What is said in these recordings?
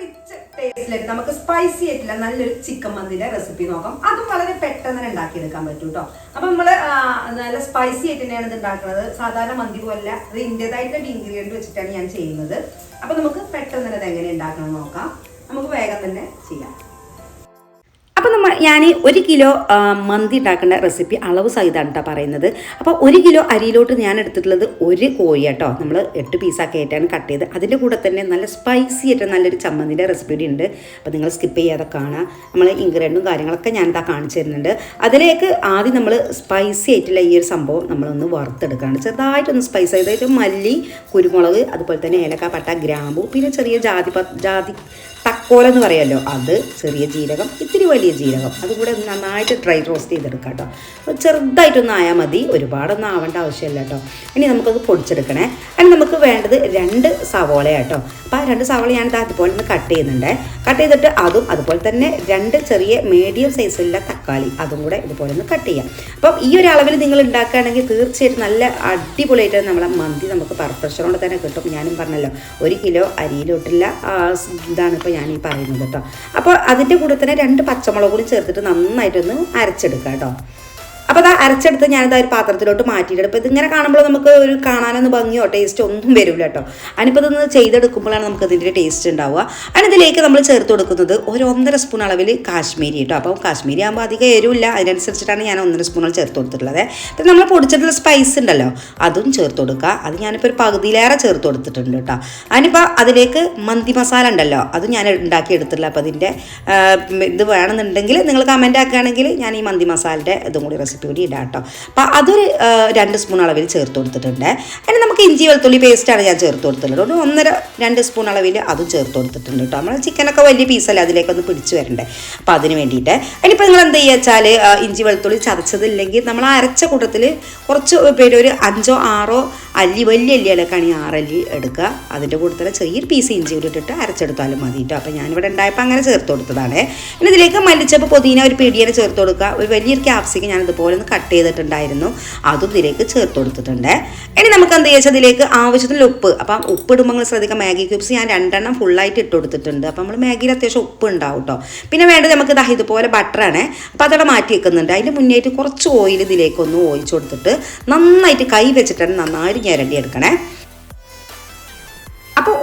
Rich ടേസ്റ്റിലായിട്ട് നമുക്ക് spicy ആയിട്ടുള്ള നല്ലൊരു ചിക്കൻ മന്തിന്റെ റെസിപ്പി നോക്കാം. അതും വളരെ പെട്ടെന്ന് ഉണ്ടാക്കിയെടുക്കാൻ പറ്റും കേട്ടോ അപ്പൊ നമ്മൾ നല്ല സ്പൈസി ആയിട്ട് തന്നെയാണ് ഇത് ഉണ്ടാക്കുന്നത്. സാധാരണ മന്തി പോലെ അത് ഇന്റേതായിട്ടുള്ള ഇൻഗ്രീഡിയന്റ് വെച്ചിട്ടാണ് ഞാൻ ചെയ്യുന്നത്. അപ്പൊ നമുക്ക് പെട്ടെന്ന് തന്നെ ഇത് എങ്ങനെ ഉണ്ടാക്കണം നോക്കാം. നമുക്ക് വേഗം തന്നെ ചെയ്യാം. അപ്പോൾ നമ്മൾ ഞാൻ ഒരു കിലോ മന്തി ഉണ്ടാക്കേണ്ട റെസിപ്പി അളവ് സഹിതമാണ് കേട്ടോ പറയുന്നത്. അപ്പോൾ ഒരു കിലോ അരിയിലോട്ട് ഞാൻ എടുത്തിട്ടുള്ളത് ഒരു കോഴി കേട്ടോ നമ്മൾ എട്ട് പീസാക്കി ആയിട്ടാണ് കട്ട് ചെയ്ത് അതിന്റെ കൂടെ തന്നെ നല്ല സ്പൈസി ആയിട്ട് നല്ലൊരു ചമ്മന്തിന്റെ റെസിപ്പി കൂടി ഉണ്ട്. അപ്പോൾ നിങ്ങൾ സ്കിപ്പ് ചെയ്യാതെ കാണാം. നമ്മൾ ഇൻഗ്രീഡിയന്റും കാര്യങ്ങളൊക്കെ ഞാൻ ഇതാ കാണിച്ചു തരുന്നുണ്ട്. അതിലേക്ക് ആദ്യം നമ്മൾ സ്പൈസി ആയിട്ടുള്ള ഈ ഒരു സംഭവം നമ്മളൊന്ന് വറുത്തെടുക്കുകയാണ് ചെറുതായിട്ടൊന്ന് സ്പൈസ് അതായത് മല്ലി കുരുമുളക് അതുപോലെ തന്നെ ഏലക്ക പട്ട ഗ്രാമ്പു പിന്നെ ചെറിയ ജാതി ജാതി തക്കോല എന്ന് പറയുമല്ലോ അത് ചെറിയ ജീരകം ഇത്തിരി വലിയ ജീരകം. അതുകൂടെ നന്നായിട്ട് ഡ്രൈ റോസ്റ്റ് ചെയ്തെടുക്കാം കേട്ടോ. അപ്പോൾ ചെറുതായിട്ടൊന്ന് ആയാൽ മതി. ഒരുപാടൊന്നും ആവേണ്ട ആവശ്യമില്ല കേട്ടോ. ഇനി നമുക്കത് പൊടിച്ചെടുക്കണേ. അതിന് നമുക്ക് വേണ്ടത് രണ്ട് സവോള കേട്ടോ. അപ്പോൾ ആ രണ്ട് സവോള ഞാനിത് അതുപോലെ ഒന്ന് കട്ട് ചെയ്യുന്നുണ്ട്. കട്ട് ചെയ്തിട്ട് അതും അതുപോലെ തന്നെ രണ്ട് ചെറിയ മീഡിയം സൈസിലുള്ള തക്കാളി അതും കൂടെ ഇതുപോലെ ഒന്ന് കട്ട് ചെയ്യാം. അപ്പം ഈ ഒരു അളവിൽ നിങ്ങൾ ഉണ്ടാക്കുകയാണെങ്കിൽ തീർച്ചയായിട്ടും നല്ല അടിപൊളിയായിട്ട് നമ്മളെ മന്തി നമുക്ക് പെർഫെക്ഷനോടെ തന്നെ കിട്ടും. ഞാനും പറഞ്ഞല്ലോ ഒരു കിലോ സ് ഇതാണ് ഇപ്പോൾ ഞാൻ ഈ പറയുന്നത് കേട്ടോ. അപ്പോൾ അതിന്റെ കൂടെ തന്നെ രണ്ട് പച്ചമുളക് കൂടി ചേർത്തിട്ട് നന്നായിട്ടൊന്ന് അരച്ചെടുക്കാം കേട്ടോ. അരച്ചെടുത്ത് ഞാനിത് ഒരു പാത്രത്തിലോട്ട് മാറ്റിയിട്ട് അപ്പോൾ ഇതിങ്ങനെ കാണുമ്പോൾ നമുക്ക് ഒരു കാണാനൊന്നും ഭംഗിയോ ടേസ്റ്റോ ഒന്നും വരില്ല കേട്ടോ. അതിനിപ്പോൾ ഇതൊന്ന് ചെയ്തെടുക്കുമ്പോഴാണ് നമുക്ക് ഇതിന്റെ ടേസ്റ്റ് ഉണ്ടാവുക. അതിനിതിലേക്ക് നമ്മൾ ചേർത്ത് കൊടുക്കുന്നത് ഒരു ഒന്നര സ്പൂൺ അളവിൽ കാശ്മീരി കേട്ടോ. അപ്പോൾ കാശ്മീരി ആകുമ്പോൾ അധികം എരിവില്ല. അതിനനുസരിച്ചിട്ടാണ് ഞാൻ ഒന്നര സ്പൂൺ ചേർത്ത് കൊടുത്തിട്ടുള്ളത്. പിന്നെ നമ്മൾ പൊടിച്ചിട്ടുള്ള സ്പൈസ് ഉണ്ടല്ലോ അതും ചേർത്ത് കൊടുക്കുക. അത് ഞാനിപ്പോൾ ഒരു പകുതിയിലേറെ ചേർത്ത് കൊടുത്തിട്ടുണ്ട് കേട്ടോ. അതിനിപ്പോൾ അതിലേക്ക് മന്തി മസാല ഉണ്ടല്ലോ അത് ഞാൻ ഉണ്ടാക്കി എടുത്തിട്ടില്ല അപ്പോൾ അതിന്റെ ഇത് വേണമെന്നുണ്ടെങ്കിൽ നിങ്ങൾ കമന്റ് ആക്കുകയാണെങ്കിൽ ഞാൻ ഈ മന്തി മസാലയുടെ ഇതും കൂടി റെസിപ്പി കൂടി ഇടാം കേട്ടോ അപ്പോൾ അതൊരു രണ്ട് സ്പൂൺ അളവിൽ ചേർത്ത് കൊടുത്തിട്ടുണ്ട്. അതിന് നമുക്ക് ഇഞ്ചി വെളുത്തുള്ളി പേസ്റ്റാണ് ഞാൻ ചേർത്ത് കൊടുത്തിട്ടുള്ളത്. ഒന്നര രണ്ട് സ്പൂൺ അളവിൽ അതും ചേർത്ത് കൊടുത്തിട്ടുണ്ട് കേട്ടോ. നമ്മൾ ചിക്കനൊക്കെ വലിയ പീസല്ലേ അതിലേക്കൊന്ന് പിടിച്ച് വരണ്ടേ. അപ്പോൾ അതിന് വേണ്ടിയിട്ട്. അതിനിപ്പോൾ നിങ്ങൾ എന്താ ചെയ്യുക വെച്ചാൽ ഇഞ്ചി വെളുത്തുള്ളി ചതച്ചതില്ലെങ്കിൽ നമ്മൾ അരച്ച കൂട്ടത്തിൽ കുറച്ച് പേര് ഒരു അഞ്ചോ ആറോ അല്ലി വലിയ അല്ലികളൊക്കെയാണ് ഈ ആറല്ലി എടുക്കുക. അതിന്റെ കൂട്ടത്തിൽ ചെറിയൊരു പീസ് ഇഞ്ചി ഇട്ടിട്ട് അരച്ചെടുത്താലും മതി കേട്ടോ. അപ്പോൾ ഞാനിവിടെ ഉണ്ടായപ്പോൾ അങ്ങനെ ചേർത്ത് കൊടുത്തതാണ്. പിന്നെ ഇതിലേക്ക് മല്ലിച്ചപ്പ് പുതിന ഒരു പിടിയനെ ചേർത്ത് കൊടുക്കുക. ഒരു വലിയൊരു ക്യാപ്സിക്ക് ഞാൻ ഇതുപോലെ ഒന്ന് കട്ട് ചെയ്തിട്ടുണ്ടായിരുന്നു. അതും ഇതിലേക്ക് ചേർത്ത് കൊടുത്തിട്ടുണ്ട്. ഇനി നമുക്ക് എന്താ ചോദിച്ചാൽ ഇതിലേക്ക് ആവശ്യത്തിനുള്ള ഉപ്പ്. അപ്പം ഉപ്പ് ഇടുമ്പോൾ നിങ്ങൾ ശ്രദ്ധിക്കുക മാഗി ക്യൂബ്സ് ഞാൻ രണ്ടെണ്ണം ഫുള്ളായിട്ട് ഇട്ട് കൊടുത്തിട്ടുണ്ട്. അപ്പം നമ്മൾ മാഗിയിൽ അത്യാവശ്യം ഉപ്പ് ഉണ്ടാവും കേട്ടോ. പിന്നെ വേണ്ടത് നമുക്ക് ദാ ഇതുപോലെ ബട്ടറാണ് അപ്പോൾ അതവിടെ മാറ്റി വെക്കുന്നുണ്ട്. അതിന്റെ മുന്നേറ്റ് കുറച്ച് ഓയിൽ ഇതിലേക്കൊന്ന് ഒഴിച്ചു കൊടുത്തിട്ട് നന്നായിട്ട് കൈ വെച്ചിട്ടാണ് നന്നായിട്ട് ഞരണ്ടി എടുക്കണേ.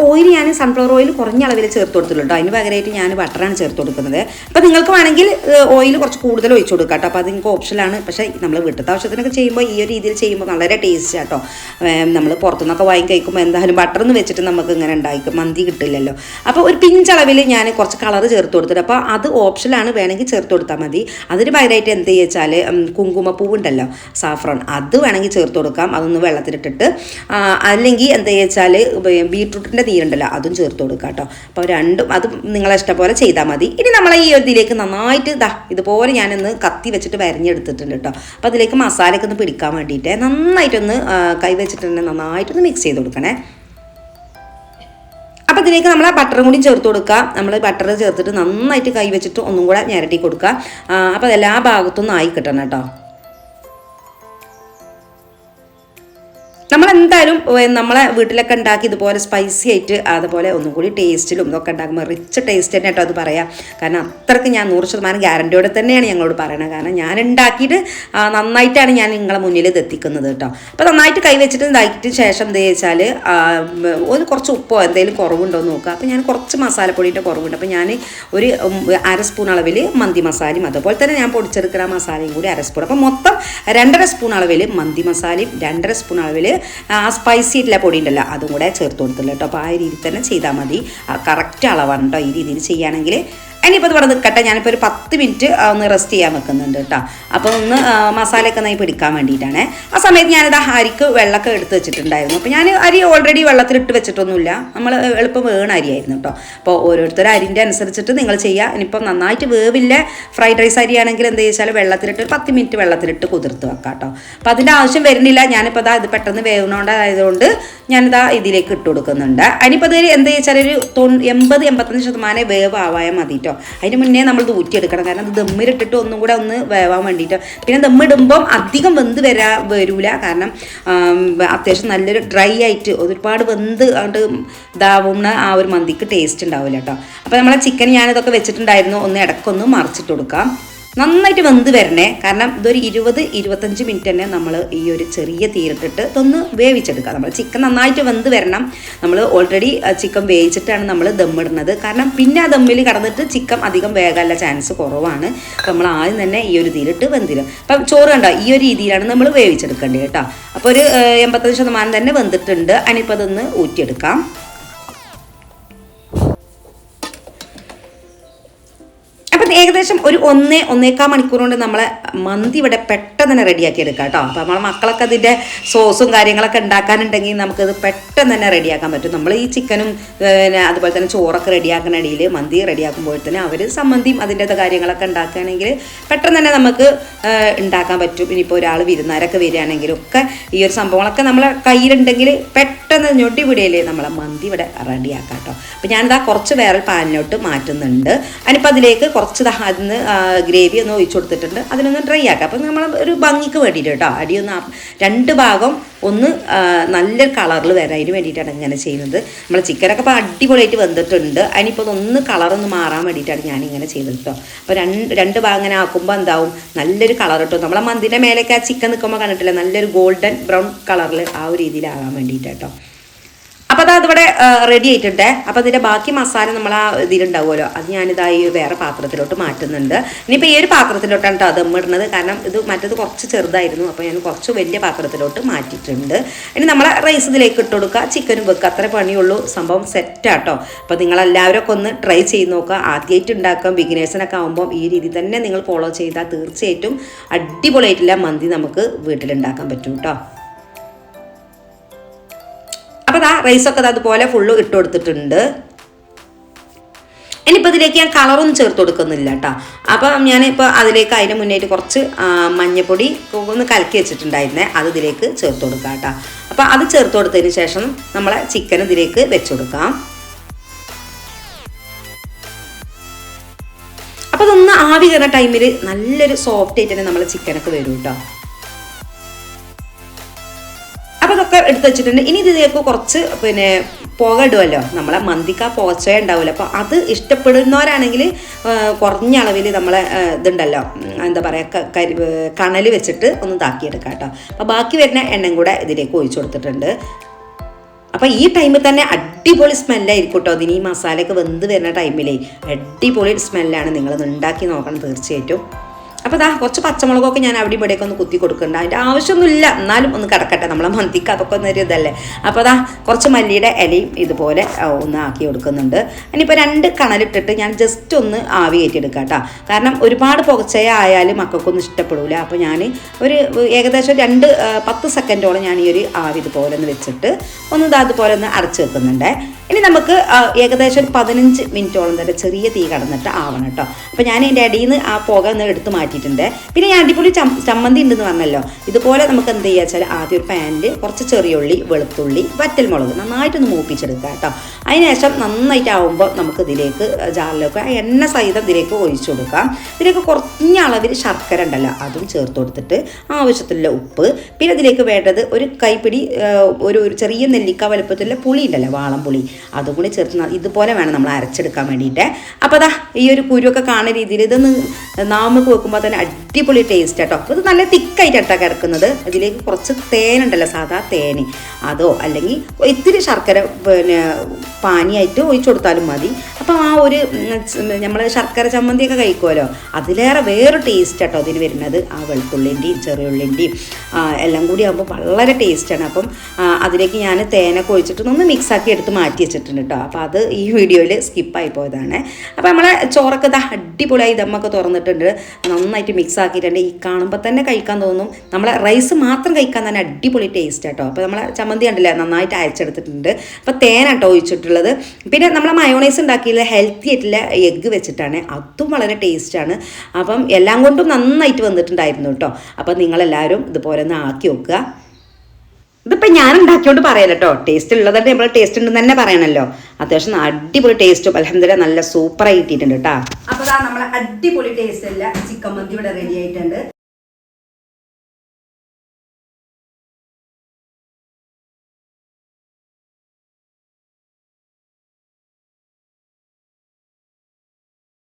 ഓയിൽ ഞാൻ സൺഫ്ലവർ ഓയിൽ കുറഞ്ഞ അളവിൽ ചേർത്ത് കൊടുത്തിട്ടുണ്ട് അതിന് പകരമായിട്ട് ഞാൻ ബട്ടറാണ് ചേർത്ത് കൊടുക്കുന്നത്. അപ്പോൾ നിങ്ങൾക്ക് വേണമെങ്കിൽ ഓയിൽ കുറച്ച് കൂടുതൽ ഒഴിച്ചു കൊടുക്കാം കേട്ടോ അപ്പോൾ അത് നിങ്ങൾക്ക് ഓപ്ഷനാണ് പക്ഷേ നമ്മൾ വീട്ടിലത്തെ ആവശ്യത്തിനൊക്കെ ചെയ്യുമ്പോൾ ഈ ഒരു രീതിയിൽ ചെയ്യുമ്പോൾ വളരെ ടേസ്റ്റ് ആട്ടോ നമ്മൾ പുറത്തുനിന്നൊക്കെ വാങ്ങി കഴിക്കുമ്പോൾ എന്തായാലും ബട്ടർ എന്ന് വെച്ചിട്ട് നമുക്ക് ഇങ്ങനെ ഉണ്ടായിരിക്കും മന്തി കിട്ടില്ലല്ലോ. അപ്പോൾ ഒരു പിഞ്ചളവിൽ ഞാൻ കുറച്ച് കളർ ചേർത്ത് കൊടുത്തിട്ട് അപ്പോൾ അത് ഓപ്ഷനാണ് വേണമെങ്കിൽ ചേർത്ത് കൊടുത്താൽ മതി. അതിന് പകരമായിട്ട് എന്ത് വെച്ചാൽ കുങ്കുമപ്പൂവ് ഉണ്ടല്ലോ സാഫ്രോൺ അത് വേണമെങ്കിൽ ചേർത്ത് കൊടുക്കാം. അതൊന്ന് വെള്ളത്തിലിട്ടിട്ട്. അല്ലെങ്കിൽ എന്താ വെച്ചാൽ ബീട്രൂട്ടിന്റെ നീരുണ്ടല്ലോ അതും ചേർത്ത് കൊടുക്കുക കേട്ടോ അപ്പോൾ രണ്ടും അതും നിങ്ങളെ ഇഷ്ടം പോലെ ചെയ്താൽ മതി. ഇനി നമ്മൾ ഈ ഇതിലേക്ക് നന്നായിട്ട് ഇതാ ഇതുപോലെ ഞാനൊന്ന് കത്തി വെച്ചിട്ട് വരഞ്ഞെടുത്തിട്ടുണ്ട് കേട്ടോ അപ്പോൾ അതിലേക്ക് മസാലയൊക്കെ ഒന്ന് പിടിക്കാൻ വേണ്ടിയിട്ട് നന്നായിട്ടൊന്ന് കൈ വെച്ചിട്ട് തന്നെ നന്നായിട്ടൊന്ന് മിക്സ് ചെയ്ത് കൊടുക്കണേ. അപ്പോൾ ഇതിലേക്ക് നമ്മൾ ആ ബട്ടറും കൂടി ചേർത്ത് കൊടുക്കുക നമ്മൾ ബട്ടർ ചേർത്തിട്ട് നന്നായിട്ട് കൈ വെച്ചിട്ട് ഒന്നും കൂടെ ഞരട്ടി കൊടുക്കുക അപ്പോൾ അതെല്ലാ ഭാഗത്തുനിന്നും ആയി കിട്ടണം കേട്ടോ ഏർ, നമ്മളെ വീട്ടിലൊക്കെ ഉണ്ടാക്കി ഇതുപോലെ സ്പൈസി ആയിട്ട് അതുപോലെ ഒന്നും കൂടി ടേസ്റ്റിലും ഇതൊക്കെ ഉണ്ടാക്കുമ്പോൾ റിച്ച് ടേസ്റ്റ് തന്നെ കേട്ടോ അത് പറയാം. കാരണം അത്രയ്ക്ക് ഞാൻ നൂറ് ശതമാനം ഗ്യാരണ്ടിയോടെ തന്നെയാണ് ഞങ്ങളോട് പറയണത്. കാരണം ഞാൻ ഉണ്ടാക്കിയിട്ട് നന്നായിട്ടാണ് ഞാൻ നിങ്ങളെ മുന്നിൽ ഇത് എത്തിക്കുന്നത് കേട്ടോ. അപ്പോൾ നന്നായിട്ട് കൈ വെച്ചിട്ട് ഇതാക്കിയിട്ട് ശേഷം എന്താ വെച്ചാൽ ഒന്ന് കുറച്ച് ഉപ്പോ എന്തെങ്കിലും കുറവുണ്ടോ എന്ന് നോക്കുക. അപ്പോൾ ഞാൻ കുറച്ച് മസാലപ്പൊടിയുടെ കുറവുണ്ട്. അപ്പോൾ ഞാൻ ഒരു അര സ്പൂൺ അളവിൽ മന്തി മസാലയും അതുപോലെ തന്നെ ഞാൻ പൊടിച്ചെടുക്കുന്ന മസാലയും കൂടി അര സ്പൂൺ. അപ്പോൾ മൊത്തം രണ്ടര സ്പൂൺ അളവിൽ മന്തി മസാലയും രണ്ടര സ്പൂൺ അളവിൽ സ്പൈസി ആയിട്ടുള്ള പൊടി ഉണ്ടല്ലോ അതും കൂടെ ചേർത്ത് കൊടുത്തില്ല കേട്ടോ. അപ്പോൾ ആ രീതിയിൽ തന്നെ ചെയ്താൽ മതി. കറക്റ്റ് അളവാണ് കേട്ടോ ഈ രീതിയിൽ ചെയ്യുകയാണെങ്കിൽ. ഇനിയിപ്പോൾ ഇവിടെ നിൽക്കട്ടെ ഞാനിപ്പോൾ ഒരു പത്ത് മിനിറ്റ് ഒന്ന് റെസ്റ്റ് ചെയ്യാൻ വെക്കുന്നുണ്ട് കേട്ടോ അപ്പോൾ ഒന്ന് മസാലയൊക്കെ നന്നായി പിടിക്കാൻ വേണ്ടിയിട്ടാണ്. ആ സമയത്ത് ഞാനിത് അരിക്ക് വെള്ളമൊക്കെ എടുത്ത് വെച്ചിട്ടുണ്ടായിരുന്നു. അപ്പോൾ ഞാൻ അരി ഓൾറെഡി വെള്ളത്തിലിട്ട് വെച്ചിട്ടൊന്നുമില്ല. നമ്മൾ എളുപ്പം വേണ അരിയായിരുന്നു കേട്ടോ അപ്പോൾ ഓരോരുത്തർ അരിന്റെ അനുസരിച്ചിട്ട് നിങ്ങൾ ചെയ്യുക ഇനിയിപ്പം നന്നായിട്ട് വേവില്ല. ഫ്രൈഡ് റൈസ് അരിയാണെങ്കിൽ എന്ത് വെച്ചാൽ വെള്ളത്തിലിട്ട് ഒരു പത്ത് മിനിറ്റ് വെള്ളത്തിലിട്ട് കുതിർത്ത് വെക്കാം കേട്ടോ അപ്പോൾ അതിന്റെ ആവശ്യം വരുന്നില്ല. ഞാനിപ്പോൾ അതാ ഇത് പെട്ടെന്ന് വേവണോണ്ടായതുകൊണ്ട് ഞാനിതാ ഇതിലേക്ക് ഇട്ട് കൊടുക്കുന്നുണ്ട്. അതിനിപ്പോൾ ഇത് എന്താ വെച്ചാൽ ഒരു തൊണ്ണൂ എൺപത് എൺപത്തഞ്ച് ശതമാനം വേവ് ആവായാൽ മതി കേട്ടോ അതിന് മുന്നേ നമ്മൾ ഇത് ഊറ്റിയെടുക്കണം. കാരണം അത് ദമ്മിലിട്ടിട്ട് ഒന്നും കൂടെ ഒന്ന് വേവാൻ വേണ്ടിയിട്ട്. പിന്നെ ദമ്മിടുമ്പം അധികം വെന്ത് വരാ വരൂല. കാരണം അത്യാവശ്യം നല്ലൊരു ഡ്രൈ ആയിട്ട് ഒരുപാട് വെന്ത് അങ്ങോട്ട് ഇതാവുന്ന ആ ഒരു മന്തിക്ക് ടേസ്റ്റ് ഉണ്ടാവില്ല കേട്ടോ അപ്പോൾ നമ്മളെ ചിക്കൻ ഞാനിതൊക്കെ വെച്ചിട്ടുണ്ടായിരുന്നു. ഒന്ന് ഇടയ്ക്കൊന്ന് മറിച്ചിട്ട് കൊടുക്കാം. നന്നായിട്ട് വെന്ത് വരണേ. കാരണം ഇതൊരു ഇരുപത് ഇരുപത്തഞ്ച് മിനിറ്റ് തന്നെ നമ്മൾ ഈ ഒരു ചെറിയ തീരിട്ടിട്ട് ഇതൊന്ന് വേവിച്ചെടുക്കുക. നമ്മൾ ചിക്കൻ നന്നായിട്ട് വെന്ത് വരണം. നമ്മൾ ഓൾറെഡി ചിക്കൻ വേവിച്ചിട്ടാണ് നമ്മൾ ദമ്മിടുന്നത് കാരണം പിന്നെ ആ ദമ്മിൽ കടന്നിട്ട് ചിക്കൻ അധികം വേകാനുള്ള ചാൻസ് കുറവാണ്. നമ്മൾ ആദ്യം തന്നെ ഈ ഒരു തീരിട്ട് വെന്തിരും അപ്പം ചോറ് കണ്ടോ? ഈ ഒരു രീതിയിലാണ് നമ്മൾ വേവിച്ചെടുക്കേണ്ടത് കേട്ടോ. അപ്പോൾ ഒരു എൺപത്തഞ്ച് ശതമാനം തന്നെ വെന്തിട്ടുണ്ട്. അതിനിപ്പോൾ അതൊന്ന് ഊറ്റിയെടുക്കാം. ഏകദേശം ഒരു ഒന്നേ ഒന്നേക്കാൽ മണിക്കൂർ കൊണ്ട് നമ്മളെ മന്തി ഇവിടെ പെട്ടെന്ന് തന്നെ റെഡിയാക്കി എടുക്കാം കേട്ടോ. അപ്പോൾ നമ്മളെ മക്കളൊക്കെ അതിന്റെ സോസും കാര്യങ്ങളൊക്കെ ഉണ്ടാക്കാനുണ്ടെങ്കിൽ നമുക്കത് പെട്ടെന്ന് തന്നെ റെഡിയാക്കാൻ പറ്റും. നമ്മൾ ഈ ചിക്കനും പിന്നെ അതുപോലെ തന്നെ ചോറൊക്കെ റെഡിയാക്കുന്ന ഇടയിൽ മന്തി റെഡിയാക്കുമ്പോൾ തന്നെ അവർ സമ്മന്തിയും അതിന്റെ കാര്യങ്ങളൊക്കെ ഉണ്ടാക്കുകയാണെങ്കിൽ പെട്ടെന്ന് തന്നെ നമുക്ക് ഉണ്ടാക്കാൻ പറ്റും. ഇനിയിപ്പോൾ ഒരാൾ വിരുന്നാരൊക്കെ വരികയാണെങ്കിലും ഒക്കെ ഈ ഒരു സംഭവങ്ങളൊക്കെ നമ്മളെ കയ്യിലുണ്ടെങ്കിൽ പെട്ടെന്ന് ഞൊടി പിടിയല്ലേ നമ്മളെ മന്തി ഇവിടെ റെഡിയാക്കാം കേട്ടോ. അപ്പോൾ ഞാനിതാ കുറച്ച് വേറെ പാനിലോട്ട് മാറ്റുന്നുണ്ട്. അതിനിപ്പോൾ അതിലേക്ക് കുറച്ച് അതിന് ഗ്രേവി ഒന്ന് ഒഴിച്ചു കൊടുത്തിട്ടുണ്ട്. അതിനൊന്ന് ഡ്രൈ ആക്കാം. അപ്പം നമ്മൾ ഒരു ഭംഗിക്ക് വേണ്ടിയിട്ട് കേട്ടോ ഒന്ന് രണ്ട് ഭാഗം ഒന്ന് നല്ല കളറിൽ വരാൻ അതിന് വേണ്ടിയിട്ടാണ് ഇങ്ങനെ ചെയ്യുന്നത്. നമ്മൾ ചിക്കനൊക്കെ ഇപ്പോൾ അടിപൊളിയായിട്ട് വെന്തിട്ടുണ്ട്. അതിനിപ്പോൾ ഒന്ന് കളറൊന്ന് മാറാൻ വേണ്ടിയിട്ടാണ് ഞാൻ ഇങ്ങനെ ചെയ്തത് കേട്ടോ. അപ്പോൾ രണ്ട് രണ്ട് ഭാഗം ഇങ്ങനെ ആക്കുമ്പോൾ എന്താവും? നല്ലൊരു കളർ കിട്ടും. നമ്മളെ മന്തിന്റെ മേലേക്ക് ആ ചിക്കൻ നിൽക്കുമ്പോൾ കണ്ടിട്ടില്ല? നല്ലൊരു ഗോൾഡൻ ബ്രൗൺ കളറിൽ ആ ഒരു രീതിയിലാകാൻ വേണ്ടിയിട്ട് കേട്ടോ. അപ്പോൾ അത് അതിവിടെ റെഡി ആയിട്ടുണ്ട്. അപ്പോൾ അതിന്റെ ബാക്കി മസാല നമ്മൾ ആ ഇതിലുണ്ടാവുമല്ലോ. അത് ഞാനിതാ ഈ വേറെ പാത്രത്തിലോട്ട് മാറ്റുന്നുണ്ട്. ഇനിയിപ്പോൾ ഈ ഒരു പാത്രത്തിലോട്ടാണ് കേട്ടോ ഇടുന്നത് കാരണം ഇത് മറ്റത് കുറച്ച് ചെറുതായിരുന്നു. അപ്പോൾ ഞാൻ കുറച്ച് വലിയ പാത്രത്തിലോട്ട് മാറ്റിയിട്ടുണ്ട്. ഇനി നമ്മൾ റൈസ് ഇതിലേക്ക് ഇട്ട് കൊടുക്കുക. ചിക്കനും വെക്കുക അത്ര പണിയുള്ളൂ. സംഭവം സെറ്റാട്ടോ അപ്പോൾ നിങ്ങളെല്ലാവരും ഒക്കെ ഒന്ന് ട്രൈ ചെയ്ത് നോക്കുക. ആദ്യമായിട്ട് ഉണ്ടാക്കാം ബിഗിനേഴ്സിനൊക്കെ ആകുമ്പോൾ ഈ രീതി തന്നെ നിങ്ങൾ ഫോളോ ചെയ്താൽ തീർച്ചയായിട്ടും അടിപൊളിയായിട്ടുള്ള മന്തി നമുക്ക് വീട്ടിലുണ്ടാക്കാൻ പറ്റും കേട്ടോ അപ്പോൾ ആ റൈസൊക്കെ അതുപോലെ ഫുള്ള് ഇട്ട് കൊടുത്തിട്ടുണ്ട്. ഇനിയിപ്പോൾ ഇതിലേക്ക് ഞാൻ കളറൊന്നും ചേർത്ത് കൊടുക്കുന്നില്ല കേട്ടോ അപ്പം ഞാനിപ്പോൾ അതിലേക്ക് അതിന് മുന്നേറ്റ് കുറച്ച് മഞ്ഞപ്പൊടി ഒന്ന് കലക്കി വെച്ചിട്ടുണ്ടായിരുന്നേ. അത് ഇതിലേക്ക് ചേർത്ത് കൊടുക്കാം കേട്ടോ അപ്പോൾ അത് ചേർത്ത് കൊടുത്തതിന് ശേഷം നമ്മളെ ചിക്കൻ ഇതിലേക്ക് വെച്ച് കൊടുക്കാം. അപ്പോൾ അതൊന്ന് ആവി കയറുന്ന ടൈമിൽ നല്ലൊരു സോഫ്റ്റ് ആയിട്ട് തന്നെ നമ്മൾ ചിക്കനൊക്കെ വരും കേട്ടോ എടുത്ത് വെച്ചിട്ടുണ്ട്. ഇനി ഇതിലേക്ക് കുറച്ച് പിന്നെ പുക ഇടുമല്ലോ നമ്മളെ മന്തിക്ക പോച്ച ഉണ്ടാവില്ല അപ്പോൾ അത് ഇഷ്ടപ്പെടുന്നവരാണെങ്കിൽ കുറഞ്ഞ അളവിൽ നമ്മളെ ആ, ഇതുണ്ടല്ലോ. എന്താ പറയുക കരി കണൽ വെച്ചിട്ട് ഒന്ന് താക്കിയെടുക്കാം കേട്ടോ. അപ്പോൾ ബാക്കി വരുന്ന എണ്ണയും കൂടെ ഇതിലേക്ക് ഒഴിച്ചു കൊടുത്തിട്ടുണ്ട്. അപ്പോൾ ഈ ടൈമിൽ തന്നെ അടിപൊളി സ്മെല്ലായിരിക്കും കേട്ടോ. അതിന് ഈ മസാലയൊക്കെ വെന്ത് വരുന്ന ടൈമിലേ അടിപൊളി സ്മെല്ലാണ് നിങ്ങളത് ഉണ്ടാക്കി നോക്കണം തീർച്ചയായിട്ടും. അപ്പോൾ ഇതാ കുറച്ച് പച്ചമുളകൊക്കെ ഞാൻ അവിടെ ഇവിടെയൊക്കെ ഒന്ന് കുത്തി കൊടുക്കുന്നുണ്ട്. അതിന്റെ ആവശ്യമൊന്നുമില്ല. എന്നാലും ഒന്ന് കിടക്കട്ടെ. നമ്മളെ മന്തിക്ക് അതൊക്കെ ഒന്നൊരു ഇതല്ലേ. അപ്പോൾ അതാ കുറച്ച് മല്ലിയുടെ ഇലയും ഇതുപോലെ ഒന്ന് ആക്കി കൊടുക്കുന്നുണ്ട്. ഇനിയിപ്പോൾ രണ്ട് കണലിട്ടിട്ട് ഞാൻ ജസ്റ്റ് ഒന്ന് ആവി കയറ്റിയെടുക്കാം കേട്ടോ. കാരണം ഒരുപാട് പുകച്ചയ ആയാലും മക്കൾക്കൊന്നും ഇഷ്ടപ്പെടില്ല അപ്പോൾ ഞാൻ ഒരു ഏകദേശം രണ്ട് പത്ത് സെക്കൻഡോളം ഞാൻ ഈ ഒരു ആവി ഇതുപോലെ ഒന്ന് വെച്ചിട്ട് ഒന്ന് ഇതാ അതുപോലെ ഒന്ന് അടച്ച് വെക്കുന്നുണ്ട്. ഇനി നമുക്ക് ഏകദേശം ഒരു പതിനഞ്ച് മിനിറ്റോളം തന്നെ ചെറിയ തീ കടന്നിട്ട് ആവണം കേട്ടോ. അപ്പോൾ ഞാൻ എന്റെ അടിയിൽ നിന്ന് ആ പുക ഒന്ന് എടുത്ത് മാറ്റിയിട്ടുണ്ട്. പിന്നെ ഞാൻ അടിപൊളി ചമ്മന്തി ഉണ്ടെന്ന് പറഞ്ഞല്ലോ ഇതുപോലെ നമുക്ക് എന്ത് ചെയ്യുക വെച്ചാൽ ആദ്യം ഒരു പാനിൽ കുറച്ച് ചെറിയുള്ളി വെളുത്തുള്ളി വറ്റൽമുളക് നന്നായിട്ടൊന്ന് മൂപ്പിച്ചെടുക്കുക കേട്ടോ. അതിനുശേഷം നന്നായിട്ടാവുമ്പോൾ നമുക്ക് ഇതിലേക്ക് ജാറിലേക്ക് എണ്ണ സഹിതം ഇതിലേക്ക് ഒഴിച്ചു കൊടുക്കാം. ഇതിലേക്ക് കുറഞ്ഞ അളവിൽ ശർക്കര ഉണ്ടല്ലോ അതും ചേർത്ത് കൊടുത്തിട്ട് ആവശ്യത്തിലുള്ള ഉപ്പ്. പിന്നെ ഇതിലേക്ക് വേണ്ടത് ഒരു കൈപ്പിടി ഒരു ഒരു ചെറിയ നെല്ലിക്ക വലുപ്പത്തിലുള്ള പുളി ഉണ്ടല്ലോ വാളം പുളി അതും കൂടി ചേർത്ത് ഇതുപോലെ വേണം നമ്മൾ അരച്ചെടുക്കാൻ വേണ്ടിയിട്ട്. അപ്പോൾ അതാ ഈ ഒരു കുരുവൊക്കെ കാണുന്ന രീതിയിൽ ഇതൊന്ന് നാമക്ക് വെക്കുമ്പോൾ തന്നെ അടിപൊളി ടേസ്റ്റ് കേട്ടോ ഇത് നല്ല തിക്കായിട്ടാണ് കിടക്കുന്നത്. ഇതിലേക്ക് കുറച്ച് തേനുണ്ടല്ലോ സാധാ തേന്. അതോ അല്ലെങ്കിൽ ഇത്തിരി ശർക്കര പിന്നെ പാനിയായിട്ട് ഒഴിച്ചു കൊടുത്താലും മതി. അപ്പോൾ ആ ഒരു നമ്മൾ ശർക്കര ചമ്മന്തിയൊക്കെ കഴിക്കുമല്ലോ അതിലേറെ വേറെ ടേസ്റ്റ് കേട്ടോ അതിന് വരുന്നത്. ആ വെളുത്തുള്ളിന്റെയും ചെറിയുള്ളിന്റെയും എല്ലാം കൂടി ആകുമ്പോൾ വളരെ ടേസ്റ്റാണ് അപ്പം അതിലേക്ക് ഞാൻ തേനൊക്കെ ഒഴിച്ചിട്ട് ഒന്ന് മിക്സാക്കി എടുത്ത് മാറ്റി വെച്ചിട്ടുണ്ട് കേട്ടോ അപ്പോൾ അത് ഈ വീഡിയോയിൽ സ്കിപ്പായി പോയതാണ്. അപ്പോൾ നമ്മളെ ചോറൊക്കെ ഇതാ അടിപൊളിയായി ദമ്മൊക്കെ തുറന്നിട്ടുണ്ട്. നന്നായിട്ട് മിക്സ് ആക്കിയിട്ടുണ്ട്. ഈ കാണുമ്പോൾ തന്നെ കഴിക്കാൻ തോന്നും. നമ്മളെ റൈസ് മാത്രം കഴിക്കാൻ തന്നെ അടിപൊളി ടേസ്റ്റ് കേട്ടോ അപ്പോൾ നമ്മളെ ചമ്മന്തി കണ്ടില്ല? നന്നായിട്ട് അയച്ചെടുത്തിട്ടുണ്ട് അപ്പോൾ തേനാട്ടോ ഒഴിച്ചിട്ടുള്ളത്. പിന്നെ നമ്മളെ മയോണൈസ് ഉണ്ടാക്കിയത് ഹെൽത്തി ആയിട്ടുള്ള എഗ്ഗ് വെച്ചിട്ടാണ്. അതും വളരെ ടേസ്റ്റാണ് അപ്പം എല്ലാം കൊണ്ടും നന്നായിട്ട് വന്നിട്ടുണ്ടായിരുന്നു കേട്ടോ അപ്പം നിങ്ങളെല്ലാവരും ഇതുപോലെ ഒന്ന് ആക്കി വെക്കുക ഇതിപ്പോൾ ഞാൻ ഉണ്ടാക്കിയോണ്ട് പറയാം കേട്ടോ ടേസ്റ്റ് ഉള്ളതായിട്ട് നമ്മൾ ടേസ്റ്റ് ഉണ്ടെന്ന് തന്നെ പറയണല്ലോ. അത്യാവശ്യം അടിപൊളി ടേസ്റ്റും അലഹമില്ല നല്ല സൂപ്പറായി കിട്ടിയിട്ടുണ്ട് കേട്ടോ അപ്പോൾ ദാ നമ്മളെ അടിപൊളി ടേസ്റ്റ് അല്ല ചിക്കൻ മന്തി ഇവിടെ റെഡി ആയിട്ടുണ്ട്.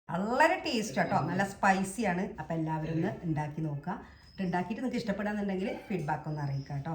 വളരെ ടേസ്റ്റ് കേട്ടോ നല്ല സ്പൈസിയാണ് അപ്പോൾ എല്ലാവരും ഒന്ന് ഉണ്ടാക്കി നോക്കുക. ഉണ്ടാക്കിയിട്ട് നിങ്ങൾക്ക് ഇഷ്ടപ്പെടാന്നുണ്ടെങ്കിൽ ഫീഡ്ബാക്ക് ഒന്ന് അറിയിക്കാം കേട്ടോ.